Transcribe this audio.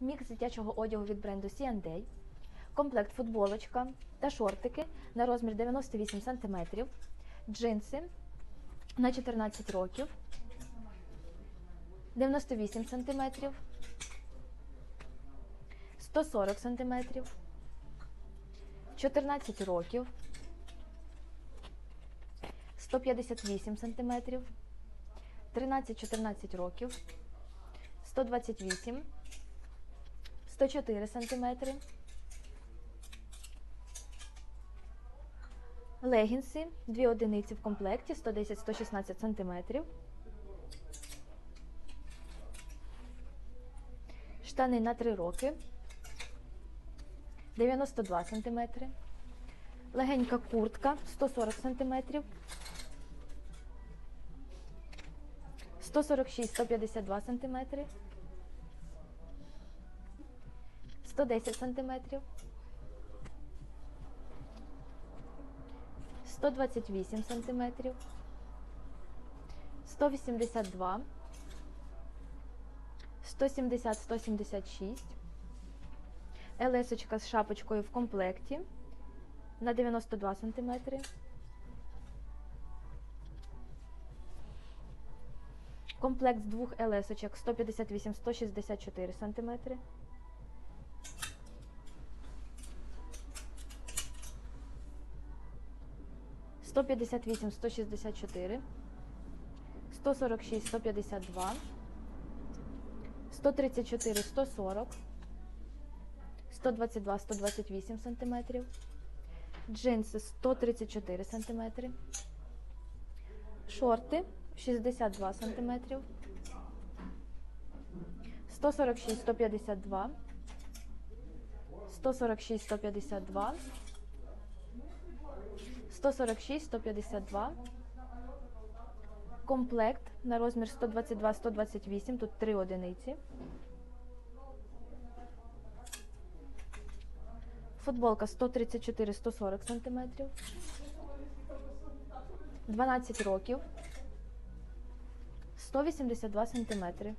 мікс дитячого одягу від бренду C&A, комплект футболочка та шортики на розмір 98 см, джинси на 14 років, 98 см, 140 см, 14 років, 158 см, 13-14 років, 128, 104 см, легінси, дві одиниці в комплекті, 110-116 см, штани на 3 роки, 92 см, легенька куртка, 140 см, 146-152 см, 110 см, 128 см, 182, 170-176, елесочка з шапочкою в комплекті на 92 см, Комплект з двох елесочок 158-164 см. 158, 164, 146, 152, 134, 140, 122, 128 сантиметрів, джинси 134 сантиметри, шорти 62 см, 146, 152, 146, 152, 146, 152, комплект на розмір 122, 128, тут 3 одиниці. Футболка 134, 140 см, 12 років. 182 сантиметри.